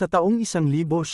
Sa taong 1967,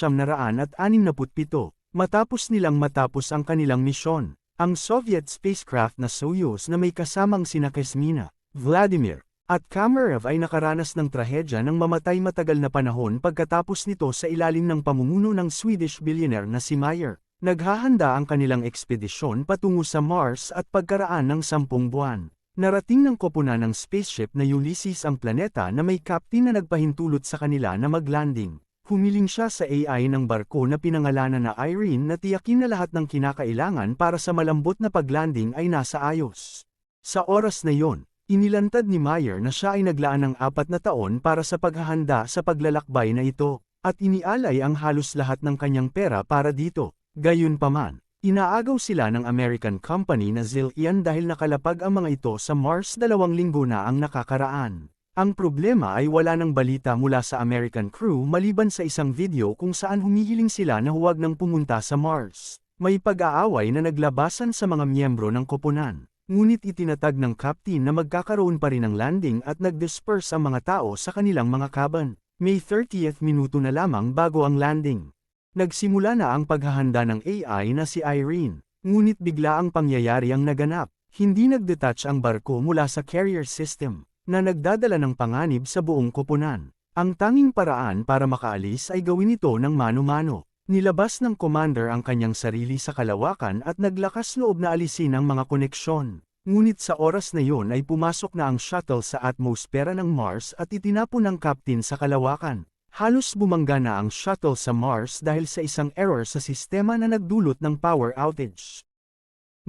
matapos nilang matapos ang kanilang misyon, ang Soviet spacecraft na Soyuz na may kasamang sina Kesmina, Vladimir, at Kamarov ay nakaranas ng trahedya ng mamatay matagal na panahon pagkatapos nito sa ilalim ng pamumuno ng Swedish billionaire na si Meyer. Naghahanda ang kanilang ekspedisyon patungo sa Mars at pagkaraan ng sampung buwan. Narating ng koponan ng spaceship na Ulysses ang planeta na may captain na nagpahintulot sa kanila na maglanding. Humiling siya sa AI ng barko na pinangalanan na Irene na tiyakin na lahat ng kinakailangan para sa malambot na paglanding ay nasa ayos. Sa oras na yon, inilantad ni Meyer na siya ay naglaan ng apat na taon para sa paghahanda sa paglalakbay na ito, at inialay ang halos lahat ng kanyang pera para dito. Gayunpaman, inaagaw sila ng American company na Zillion dahil nakalapag ang mga ito sa Mars dalawang linggo na ang nakakaraan. Ang problema ay wala ng balita mula sa American crew maliban sa isang video kung saan humihiling sila na huwag nang pumunta sa Mars. May pag-aaway na naglabasan sa mga miyembro ng koponan. Ngunit itinatag ng captain na magkakaroon pa rin ng landing at nag-disperse ang mga tao sa kanilang mga cabin. May 30th minuto na lamang bago ang landing. Nagsimula na ang paghahanda ng AI na si Irene, ngunit bigla ang pangyayari ang naganap. Hindi nagdetach ang barko mula sa carrier system, na nagdadala ng panganib sa buong koponan. Ang tanging paraan para makaalis ay gawin ito ng mano-mano. Nilabas ng commander ang kanyang sarili sa kalawakan at naglakas loob na alisin ang mga koneksyon. Ngunit sa oras na yon ay pumasok na ang shuttle sa atmosfera ng Mars at itinapon ng captain sa kalawakan. Halos bumangga na ang shuttle sa Mars dahil sa isang error sa sistema na nagdulot ng power outage.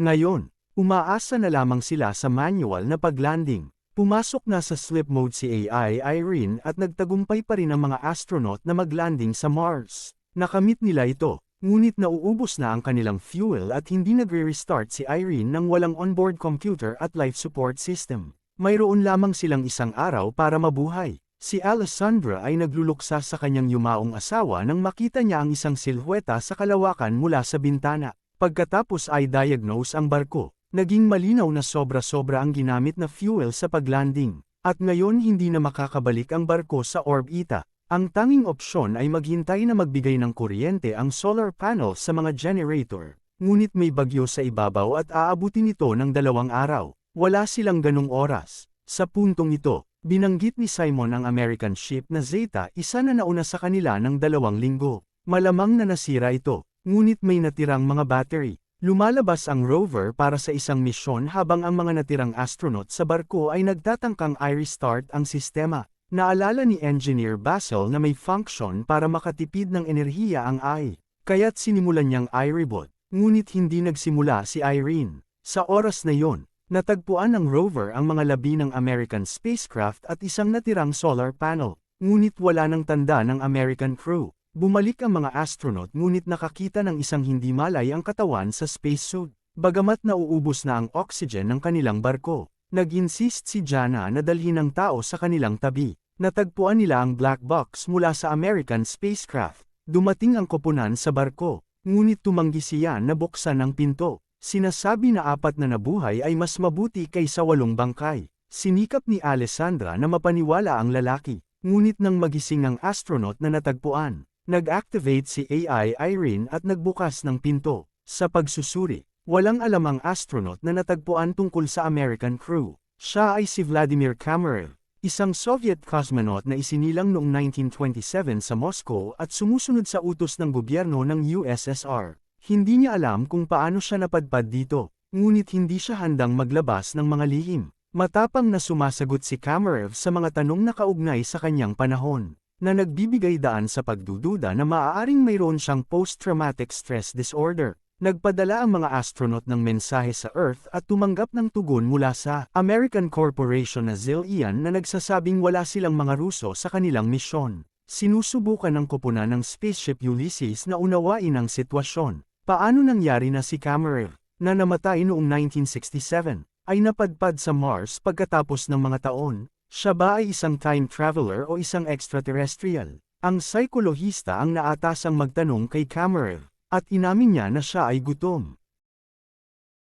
Ngayon, umaasa na lamang sila sa manual na paglanding. Pumasok na sa sleep mode si AI Irene at nagtagumpay pa rin ang mga astronaut na maglanding sa Mars. Nakamit nila ito, ngunit nauubos na ang kanilang fuel at hindi nagre-restart si Irene ng walang onboard computer at life support system. Mayroon lamang silang isang araw para mabuhay. Si Alessandra ay nagluluksa sa kanyang yumaong asawa nang makita niya ang isang silhweta sa kalawakan mula sa bintana. Pagkatapos ay diagnose ang barko. Naging malinaw na sobra-sobra ang ginamit na fuel sa paglanding. At ngayon hindi na makakabalik ang barko sa orbita. Ang tanging opsyon ay maghintay na magbigay ng kuryente ang solar panel sa mga generator. Ngunit may bagyo sa ibabaw at aabutin ito ng dalawang araw. Wala silang ganong oras. Sa puntong ito, Binanggit ni Simon ang American ship na Zeta isa na nauna sa kanila ng dalawang linggo. Malamang na nasira ito, ngunit may natirang mga battery. Lumalabas ang rover para sa isang misyon habang ang mga natirang astronaut sa barko ay nagtatangkang i-restart ang sistema. Naalala ni Engineer Basil na may function para makatipid ng enerhiya ang AI, kaya't sinimulan niyang i-reboot, ngunit hindi nagsimula si Irene. Sa oras na yon, Natagpuan ng rover ang mga labi ng American spacecraft at isang natirang solar panel, ngunit wala ng tanda ng American crew. Bumalik ang mga astronaut ngunit nakakita ng isang hindi malay ang katawan sa spacesuit. Bagamat nauubos na ang oxygen ng kanilang barko, nag-insist si Jana na dalhin ng tao sa kanilang tabi. Natagpuan nila ang black box mula sa American spacecraft. Dumating ang koponan sa barko, ngunit tumanggi siya na buksan ang pinto. Sinasabi na apat na nabuhay ay mas mabuti kaysa walong bangkay. Sinikap ni Alessandra na mapaniwala ang lalaki, ngunit nang magising ang astronaut na natagpuan, nag-activate si AI Irene at nagbukas ng pinto. Sa pagsusuri, walang alam ang astronaut na natagpuan tungkol sa American crew. Siya ay si Vladimir Kamarov, isang Soviet cosmonaut na isinilang noong 1927 sa Moscow at sumusunod sa utos ng gobyerno ng USSR. Hindi niya alam kung paano siya napadpad dito, ngunit hindi siya handang maglabas ng mga lihim. Matapang na sumasagot si Kamarov sa mga tanong na kaugnay sa kanyang panahon, na nagbibigay daan sa pagdududa na maaaring mayroon siyang post-traumatic stress disorder. Nagpadala ang mga astronaut ng mensahe sa Earth at tumanggap ng tugon mula sa American Corporation na Zillion na nagsasabing wala silang mga Ruso sa kanilang misyon. Sinusubukan ng koponan ng spaceship Ulysses na unawain ang sitwasyon. Paano nangyari na si Kamarov, na namatay noong 1967, ay napadpad sa Mars pagkatapos ng mga taon? Siya ba ay isang time traveler o isang extraterrestrial? Ang psikolohista ang naatasang magtanong kay Kamarov, at inamin niya na siya ay gutom.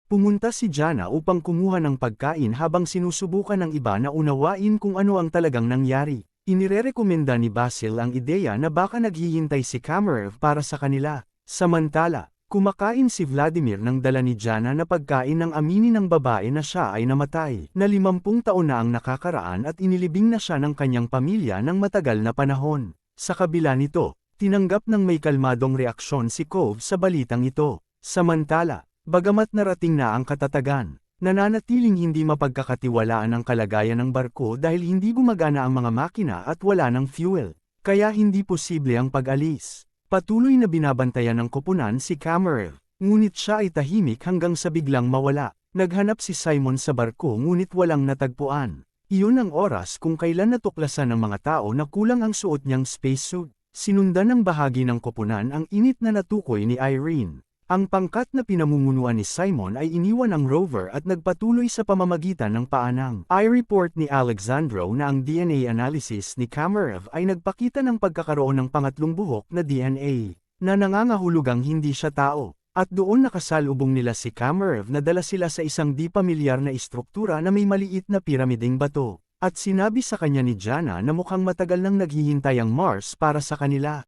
Pumunta si Jana upang kumuha ng pagkain habang sinusubukan ng iba na unawain kung ano ang talagang nangyari. Inirerekomenda ni Basil ang ideya na baka naghihintay si Kamerev para sa kanila. Samantala, kumakain si Vladimir ng dala ni Jana na pagkain ng amini ng babae na siya ay namatay, na limampung taon na ang nakakaraan at inilibing na siya ng kanyang pamilya ng matagal na panahon. Sa kabila nito, tinanggap ng may kalmadong reaksyon si Cove sa balitang ito. Samantala, bagamat narating na ang katatagan, Nananatiling hindi mapagkakatiwalaan ang kalagayan ng barko dahil hindi gumagana ang mga makina at wala ng fuel, kaya hindi posible ang pag-alis. Patuloy na binabantayan ng koponan si Kamerev, ngunit siya ay tahimik hanggang sa biglang mawala. Naghanap si Simon sa barko ngunit walang natagpuan. Iyon ang oras kung kailan natuklasan ng mga tao na kulang ang suot niyang spacesuit. Sinundan ng bahagi ng koponan ang init na natukoy ni Irene. Ang pangkat na pinamumunuan ni Simon ay iniwan ang rover at nagpatuloy sa pamamagitan ng paanang. I-report ni Alexandro na ang DNA analysis ni Kamerev ay nagpakita ng pagkakaroon ng pangatlong buhok na DNA, na nangangahulugang hindi siya tao. At doon nakasalubong nila si Kamerev na dala sila sa isang di pamilyar na istruktura na may maliit na piramideng bato. At sinabi sa kanya ni Jana na mukhang matagal nang naghihintay ang Mars para sa kanila.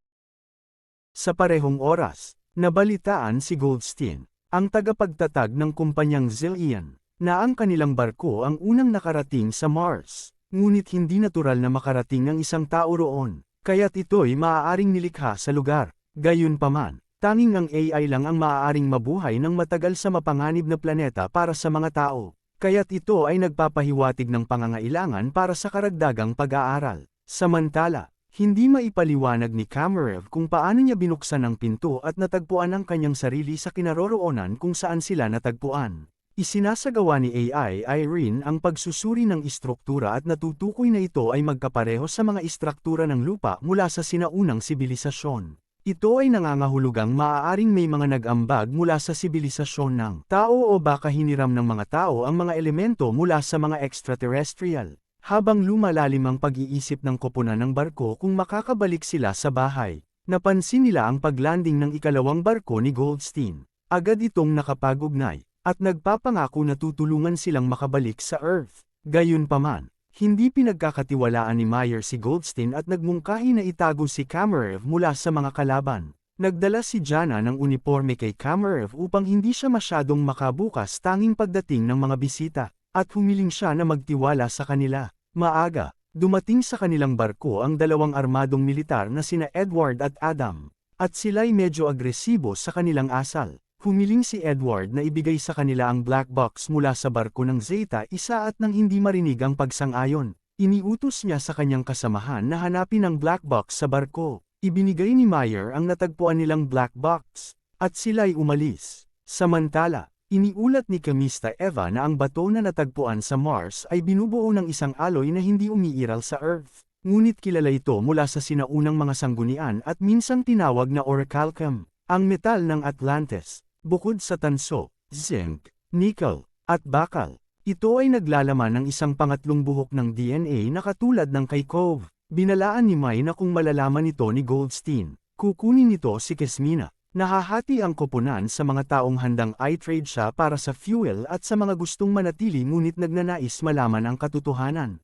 Sa parehong oras, Nabalitaan si Goldstein, ang tagapagtatag ng kumpanyang Zillion, na ang kanilang barko ang unang nakarating sa Mars, ngunit hindi natural na makarating ang isang tao roon, kaya't ito'y maaaring nilikha sa lugar. Gayunpaman, tanging ang AI lang ang maaaring mabuhay ng matagal sa mapanganib na planeta para sa mga tao, kaya't ito ay nagpapahiwatig ng pangangailangan para sa karagdagang pag-aaral. Samantala, hindi maipaliwanag ni Kamerev kung paano niya binuksan ang pinto at natagpuan ang kanyang sarili sa kinaroroonan kung saan sila natagpuan. Isinasagawa ni AI Irene ang pagsusuri ng istruktura at natutukoy na ito ay magkapareho sa mga istruktura ng lupa mula sa sinaunang sibilisasyon. Ito ay nangangahulugang maaaring may mga nag-ambag mula sa sibilisasyon ng tao o baka hiniram ng mga tao ang mga elemento mula sa mga extraterrestrial. Habang lumalalim ang pag-iisip ng koponan ng barko kung makakabalik sila sa bahay, napansin nila ang paglanding ng ikalawang barko ni Goldstein. Agad itong nakapagugnay, at nagpapangako na tutulungan silang makabalik sa Earth. Gayunpaman, hindi pinagkakatiwalaan ni Meyer si Goldstein at nagmungkahi na itago si Kamerev mula sa mga kalaban. Nagdala si Jana ng uniforme kay Kamerev upang hindi siya masyadong makabukas tanging pagdating ng mga bisita, at humiling siya na magtiwala sa kanila. Maaga, dumating sa kanilang barko ang dalawang armadong militar na sina Edward at Adam, at sila'y medyo agresibo sa kanilang asal. Humiling si Edward na ibigay sa kanila ang black box mula sa barko ng Zeta isa at nang hindi marinig ang pagsang-ayon. Iniutos niya sa kanyang kasamahan na hanapin ang black box sa barko. Ibinigay ni Meyer ang natagpuan nilang black box, at sila'y umalis. Samantala, Iniulat ni Kamista Eva na ang bato na natagpuan sa Mars ay binubuo ng isang alloy na hindi umiiral sa Earth. Ngunit kilala ito mula sa sinaunang mga sanggunian at minsang tinawag na orichalcum, ang metal ng Atlantis. Bukod sa tanso, zinc, nickel, at bakal, ito ay naglalaman ng isang pangatlong buhok ng DNA na katulad ng kay Cove. Binalaan ni May na kung malalaman ito ni Goldstein, kukunin nito si Kesmina. Nahahati ang koponan sa mga taong handang i-trade siya para sa fuel at sa mga gustong manatili ngunit nagnanais malaman ang katotohanan.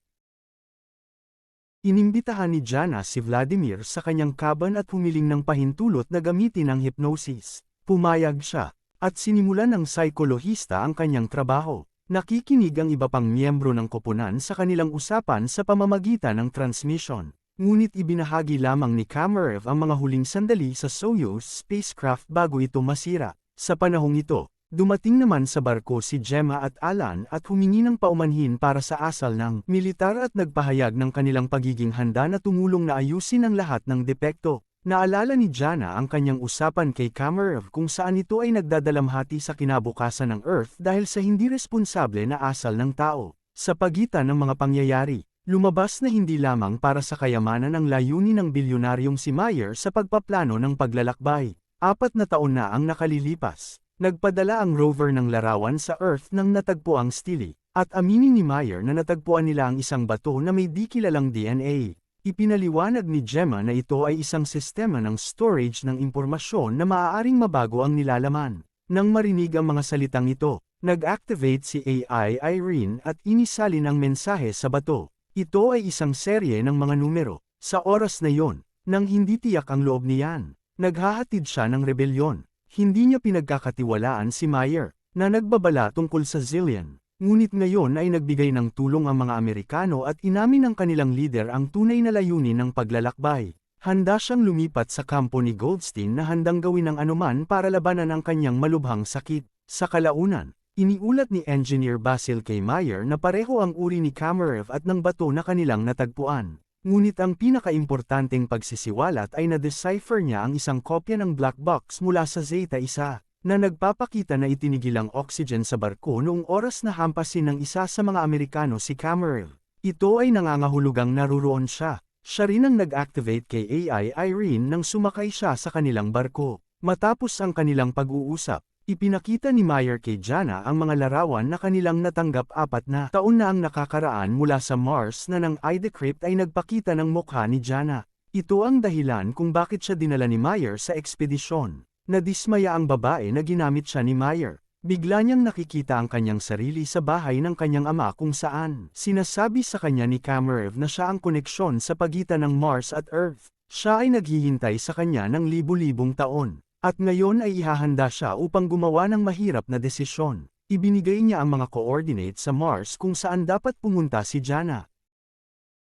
Inimbitahan ni Jana si Vladimir sa kanyang kaban at humiling ng pahintulot na gamitin ang hypnosis. Pumayag siya, at sinimulan ng psikolohista ang kanyang trabaho. Nakikinig ang iba pang miyembro ng koponan sa kanilang usapan sa pamamagitan ng transmission. Ngunit ibinahagi lamang ni Kamerev ang mga huling sandali sa Soyuz spacecraft bago ito masira. Sa panahong ito, dumating naman sa barko si Gemma at Alan at humingi ng paumanhin para sa asal ng militar at nagpahayag ng kanilang pagiging handa na tumulong na ayusin ang lahat ng depekto. Naalala ni Jana ang kanyang usapan kay Kamerev kung saan ito ay nagdadalamhati sa kinabukasan ng Earth dahil sa hindi responsable na asal ng tao. Sa pagitan ng mga pangyayari, Lumabas na hindi lamang para sa kayamanan ang layunin ng bilyonaryong si Meyer sa pagpaplano ng paglalakbay. Apat na taon na ang nakalilipas. Nagpadala ang rover ng larawan sa Earth nang natagpo ang stili, at aminin ni Meyer na natagpuan nila ang isang bato na may di kilalang DNA. Ipinaliwanag ni Gemma na ito ay isang sistema ng storage ng impormasyon na maaaring mabago ang nilalaman. Nang marinig ang mga salitang ito, nag-activate si AI Irene at inisalin ang mensahe sa bato. Ito ay isang serye ng mga numero. Sa oras na yon, nang hindi tiyak ang loob niyan, naghahatid siya ng rebelyon. Hindi niya pinagkakatiwalaan si Meyer, na nagbabala tungkol sa Zillion. Ngunit ngayon ay nagbigay ng tulong ang mga Amerikano at inamin ng kanilang leader ang tunay na layunin ng paglalakbay. Handa siyang lumipat sa kampo ni Goldstein na handang gawin ang anuman para labanan ang kanyang malubhang sakit. Sa kalaunan, iniulat ni Engineer Basil K. Meyer na pareho ang uri ni Kamarev at ng bato na kanilang natagpuan. Ngunit ang pinakaimportanteng pagsisiwalat ay na-decipher niya ang isang kopya ng black box mula sa Zeta 1, na nagpapakita na itinigil ang oxygen sa barko noong oras na hampasin ng isa sa mga Amerikano si Kamarev. Ito ay nangangahulugang naruroon siya. Siya rin ang nag-activate kay AI Irene nang sumakay siya sa kanilang barko. Matapos ang kanilang pag-uusap, Ipinakita ni Meyer kay Jana ang mga larawan na kanilang natanggap apat na taon na ang nakakaraan mula sa Mars na ng iDecrypt ay nagpakita ng mukha ni Jana. Ito ang dahilan kung bakit siya dinala ni Meyer sa ekspedisyon. Nadismaya ang babae na ginamit siya ni Meyer. Bigla niyang nakikita ang kanyang sarili sa bahay ng kanyang ama kung saan sinasabi sa kanya ni Kamarev na siya ang koneksyon sa pagitan ng Mars at Earth. Siya ay naghihintay sa kanya ng libu-libong taon. At ngayon ay ihahanda siya upang gumawa ng mahirap na desisyon. Ibinigay niya ang mga coordinates sa Mars kung saan dapat pumunta si Jana.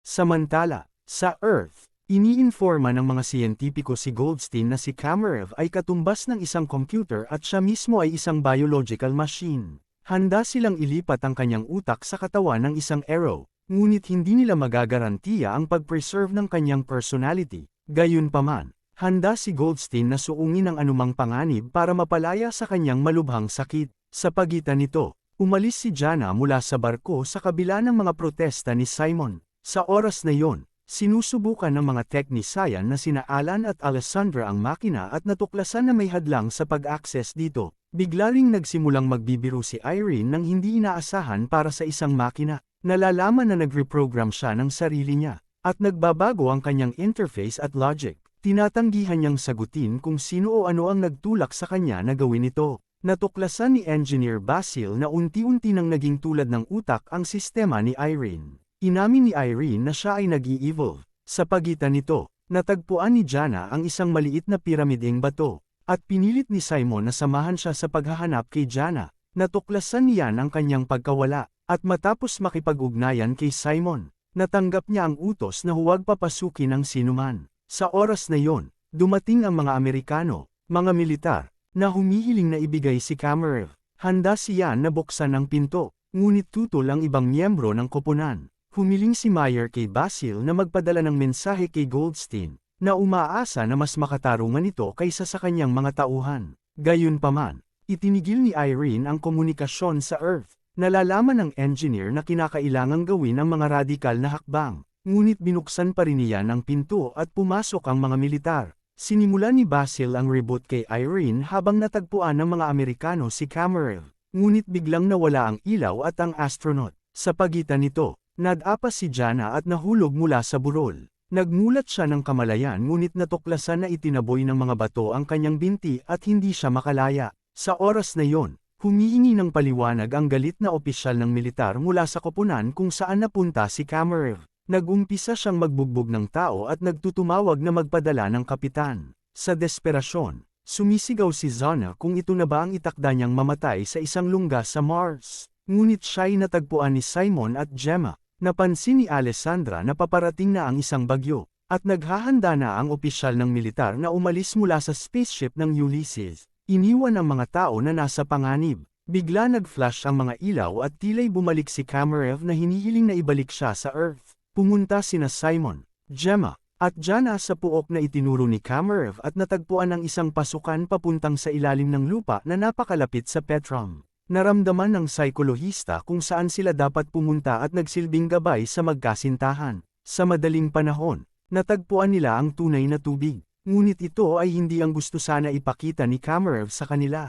Samantala, sa Earth, iniinforma ng mga siyentipiko si Goldstein na si Kamarev ay katumbas ng isang computer at siya mismo ay isang biological machine. Handa silang ilipat ang kanyang utak sa katawan ng isang arrow, ngunit hindi nila magagarantiya ang pag-preserve ng kanyang personality. Gayunpaman, Handa si Goldstein na suungin ang anumang panganib para mapalaya sa kanyang malubhang sakit. Sa pagitan nito, umalis si Jana mula sa barko sa kabila ng mga protesta ni Simon. Sa oras na yon, sinusubukan ng mga teknisayan na sina Alan at Alessandra ang makina at natuklasan na may hadlang sa pag-access dito. Bigla ring nagsimulang magbibiru si Irene nang hindi inaasahan para sa isang makina. Nalalaman na nagreprogram siya ng sarili niya, at nagbabago ang kanyang interface at logic. Tinatanggihan niyang sagutin kung sino o ano ang nagtulak sa kanya na gawin ito. Natuklasan ni Engineer Basil na unti-unti nang naging tulad ng utak ang sistema ni Irene. Inamin ni Irene na siya ay nag-i-evolve. Sa pagitan nito, natagpuan ni Jana ang isang maliit na piramideng bato, at pinilit ni Simon na samahan siya sa paghahanap kay Jana. Natuklasan niyan ang kanyang pagkawala, at matapos makipag-ugnayan kay Simon, natanggap niya ang utos na huwag papasukin ng sinuman. Sa oras na yon, dumating ang mga Amerikano, mga militar, na humihiling na ibigay si Kamarev. Handa siya na buksan ang pinto, ngunit tutol ang ibang miyembro ng koponan. Humiling si Meyer kay Basil na magpadala ng mensahe kay Goldstein, na umaasa na mas makatarungan ito kaysa sa kanyang mga tauhan. Gayunpaman, itinigil ni Irene ang komunikasyon sa Earth. Nalalaman ng engineer na kinakailangang gawin ang mga radikal na hakbang. Ngunit binuksan pa rin niya ang pinto at pumasok ang mga militar. Sinimula ni Basil ang reboot kay Irene habang natagpuan ng mga Amerikano si Kamarev. Ngunit biglang nawala ang ilaw at ang astronaut. Sa pagitan nito, nadapas si Jana at nahulog mula sa burol. Nagmulat siya ng kamalayan ngunit natuklasan na itinaboy ng mga bato ang kanyang binti at hindi siya makalaya. Sa oras na yon, humihingi ng paliwanag ang galit na opisyal ng militar mula sa koponan kung saan napunta si Kamarev. Nagumpisa siyang magbugbog ng tao at nagtutumawag na magpadala ng kapitan. Sa desperasyon, sumisigaw si Zana kung ito na ba ang itakda niyang mamatay sa isang lungga sa Mars. Ngunit siya'y natagpuan ni Simon at Gemma. Napansin ni Alessandra na paparating na ang isang bagyo, at naghahanda na ang opisyal ng militar na umalis mula sa spaceship ng Ulysses. Iniwan ang mga tao na nasa panganib. Bigla nag-flash ang mga ilaw at tila'y bumalik si Kamarev na hinihiling na ibalik siya sa Earth. Pumunta sina Simon, Gemma, at Jana sa puok na itinuro ni Kamarev at natagpuan ng isang pasukan papuntang sa ilalim ng lupa na napakalapit sa Petrom. Naramdaman ng psikolohista kung saan sila dapat pumunta at nagsilbing gabay sa magkasintahan. Sa madaling panahon, natagpuan nila ang tunay na tubig, ngunit ito ay hindi ang gusto sana ipakita ni Kamarev sa kanila.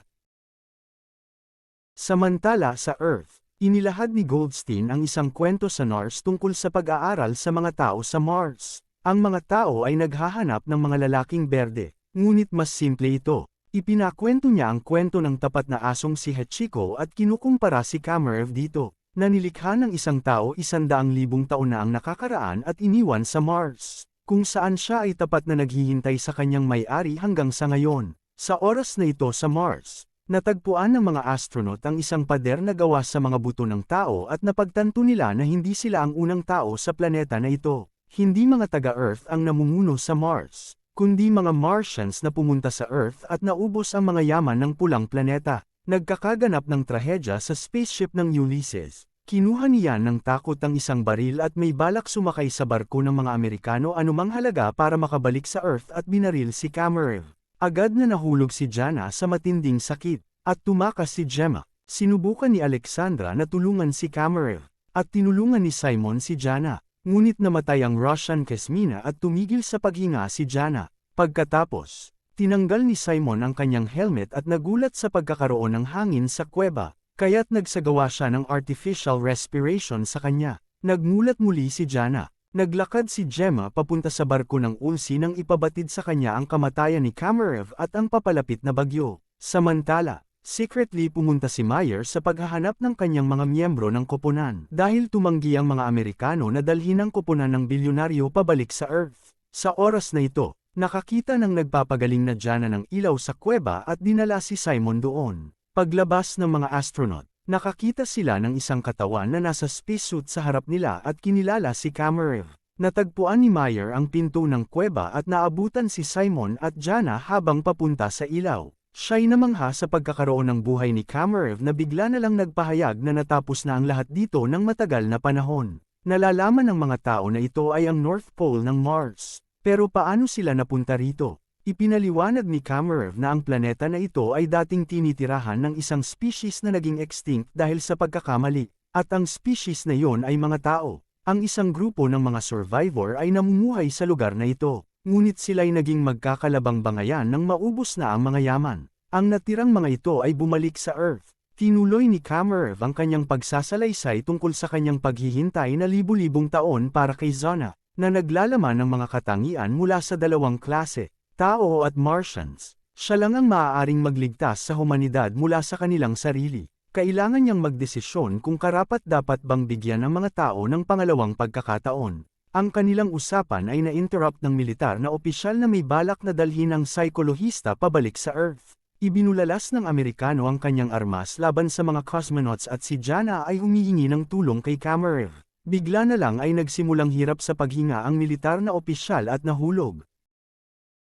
Samantala sa Earth, Inilahad ni Goldstein ang isang kwento sa Nars tungkol sa pag-aaral sa mga tao sa Mars. Ang mga tao ay naghahanap ng mga lalaking berde, ngunit mas simple ito. Ipinakwento niya ang kwento ng tapat na asong si Hachiko at kinukumpara si Kamarev dito. na nilikha ng isang tao isandaang libong taon na ang nakakaraan at iniwan sa Mars, kung saan siya ay tapat na naghihintay sa kanyang may-ari hanggang sa ngayon. Sa oras na ito sa Mars, natagpuan ng mga astronaut ang isang pader na gawa sa mga buto ng tao at napagtanto nila na hindi sila ang unang tao sa planeta na ito. Hindi mga taga-Earth ang namumuno sa Mars, kundi mga Martians na pumunta sa Earth at naubos ang mga yaman ng pulang planeta. Nagkakaganap ng trahedya sa spaceship ng Ulysses. Kinuha niya ng takot ang isang baril at may balak sumakay sa barko ng mga Amerikano anumang halaga para makabalik sa Earth at binaril si Kamerev. Agad na nahulog si Jana sa matinding sakit, at tumakas si Gemma. Sinubukan ni Alexandra na tulungan si Kamerev, at tinulungan ni Simon si Jana. Ngunit namatay ang Russian Kesmina at tumigil sa paghinga si Jana. Pagkatapos, tinanggal ni Simon ang kanyang helmet at nagulat sa pagkakaroon ng hangin sa kuweba, kaya't nagsagawa siya ng artificial respiration sa kanya. Nagmulat muli si Jana. Naglakad si Gemma papunta sa barko ng Ulsi nang ipabatid sa kanya ang kamatayan ni Kamerev at ang papalapit na bagyo. Samantala, secretly pumunta si Meyer sa paghahanap ng kanyang mga miyembro ng koponan dahil tumanggi ang mga Amerikano na dalhin ang koponan ng bilyonaryo pabalik sa Earth. Sa oras na ito, nakakita ng nagpapagaling na Jana ng ilaw sa kuweba at dinala si Simon doon. Paglabas ng mga astronaut, nakakita sila ng isang katawan na nasa spacesuit sa harap nila at kinilala si Kamerev. Natagpuan ni Meyer ang pinto ng kuweba at naabutan si Simon at Jana habang papunta sa ilaw. Siya'y namangha sa pagkakaroon ng buhay ni Kamerev na bigla na lang nagpahayag na natapos na ang lahat dito ng matagal na panahon. Nalalaman ng mga tao na ito ay ang North Pole ng Mars. Pero paano sila napunta rito? Ipinaliwanag ni Kamerev na ang planeta na ito ay dating tinitirahan ng isang species na naging extinct dahil sa pagkakamali, at ang species na iyon ay mga tao. Ang isang grupo ng mga survivor ay namumuhay sa lugar na ito, ngunit sila'y naging magkakalabang bangayan nang maubos na ang mga yaman. Ang natirang mga ito ay bumalik sa Earth. Tinuloy ni Kamerev ang kanyang pagsasalaysay tungkol sa kanyang paghihintay na libu-libong taon para kay Zona, na naglalaman ng mga katangian mula sa dalawang klase, tao at Martians. Siya lang ang maaaring magligtas sa humanidad mula sa kanilang sarili. Kailangan niyang magdesisyon kung karapat dapat bang bigyan ng mga tao ng pangalawang pagkakataon. Ang kanilang usapan ay na-interrupt ng militar na opisyal na may balak na dalhin ang psikolohista pabalik sa Earth. Ibinulalas ng Amerikano ang kanyang armas laban sa mga cosmonauts at si Jana ay humihingi ng tulong kay Kamerev. Bigla na lang ay nagsimulang hirap sa paghinga ang militar na opisyal at nahulog.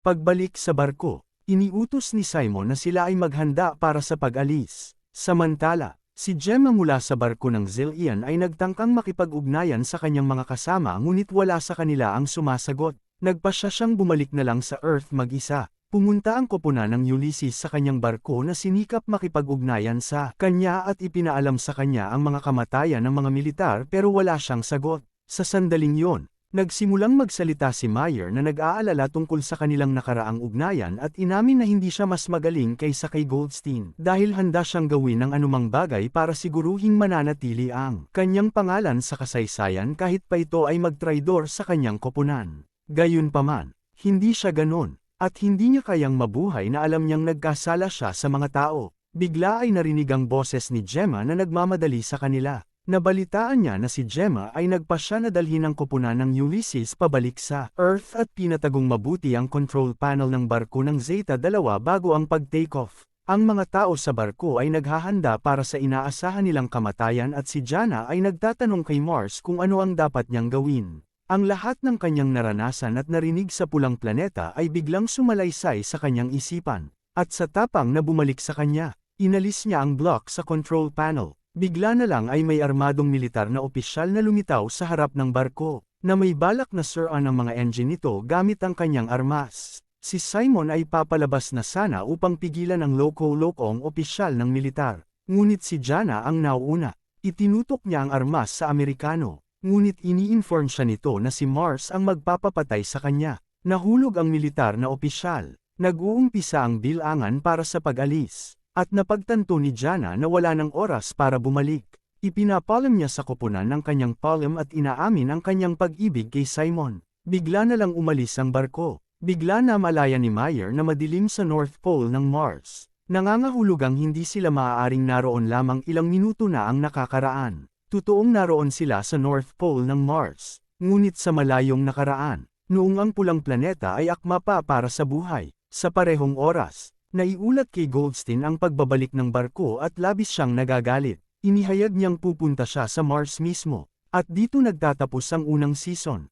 Pagbalik sa barko, iniutos ni Simon na sila ay maghanda para sa pag-alis. Samantala, si Gemma mula sa barko ng Zillian ay nagtangkang makipag-ugnayan sa kanyang mga kasama ngunit wala sa kanila ang sumasagot. Nagpasya siyang bumalik na lang sa Earth mag-isa. Pumunta ang koponan ng Ulysses sa kanyang barko na sinikap makipag-ugnayan sa kanya at ipinaalam sa kanya ang mga kamatayan ng mga militar pero wala siyang sagot. Sa sandaling yon, Nagsimulang magsalita si Meyer na nag-aalala tungkol sa kanilang nakaraang ugnayan at inamin na hindi siya mas magaling kaysa kay Goldstein dahil handa siyang gawin ng anumang bagay para siguruhing mananatili ang kanyang pangalan sa kasaysayan kahit pa ito ay magtraidor sa kanyang koponan. Gayunpaman, hindi siya ganon, at hindi niya kayang mabuhay na alam niyang nagkasala siya sa mga tao. Bigla ay narinig ang boses ni Gemma na nagmamadali sa kanila. Nabalitaan niya na si Gemma ay nagpasya na dalhin ang koponan ng Ulysses pabalik sa Earth at pinatagong mabuti ang control panel ng barko ng Zeta-2 bago ang pag-takeoff. Ang mga tao sa barko ay naghahanda para sa inaasahan nilang kamatayan at si Jana ay nagtatanong kay Mars kung ano ang dapat niyang gawin. Ang lahat ng kanyang naranasan at narinig sa pulang planeta ay biglang sumalaysay sa kanyang isipan. At sa tapang na bumalik sa kanya, inalis niya ang block sa control panel. Bigla na lang ay may armadong militar na opisyal na lumitaw sa harap ng barko, na may balak na suran ang mga engine nito gamit ang kanyang armas. Si Simon ay papalabas na sana upang pigilan ang loko-lokong opisyal ng militar. Ngunit si Jana ang nauuna. Itinutok niya ang armas sa Amerikano. Ngunit ini-inform siya nito na si Mars ang magpapapatay sa kanya. Nahulog ang militar na opisyal. Nag-uumpisa ang bilangan para sa pag-alis. At napagtanto ni Jana na wala ng oras para bumalik. Ipinapalam niya sa koponan ng kanyang palm at inaamin ang kanyang pag-ibig kay Simon. Bigla na lang umalis ang barko. Bigla na malaya ni Meyer na madilim sa North Pole ng Mars. Nangangahulugang hindi sila maaaring naroon lamang ilang minuto na ang nakakaraan. Totoong naroon sila sa North Pole ng Mars, ngunit sa malayong nakaraan, noong ang pulang planeta ay akma pa para sa buhay. Sa parehong oras, naiulat kay Goldstein ang pagbabalik ng barko at labis siyang nagagalit. Inihayag niyang pupunta siya sa Mars mismo, at dito nagtatapos ang unang season.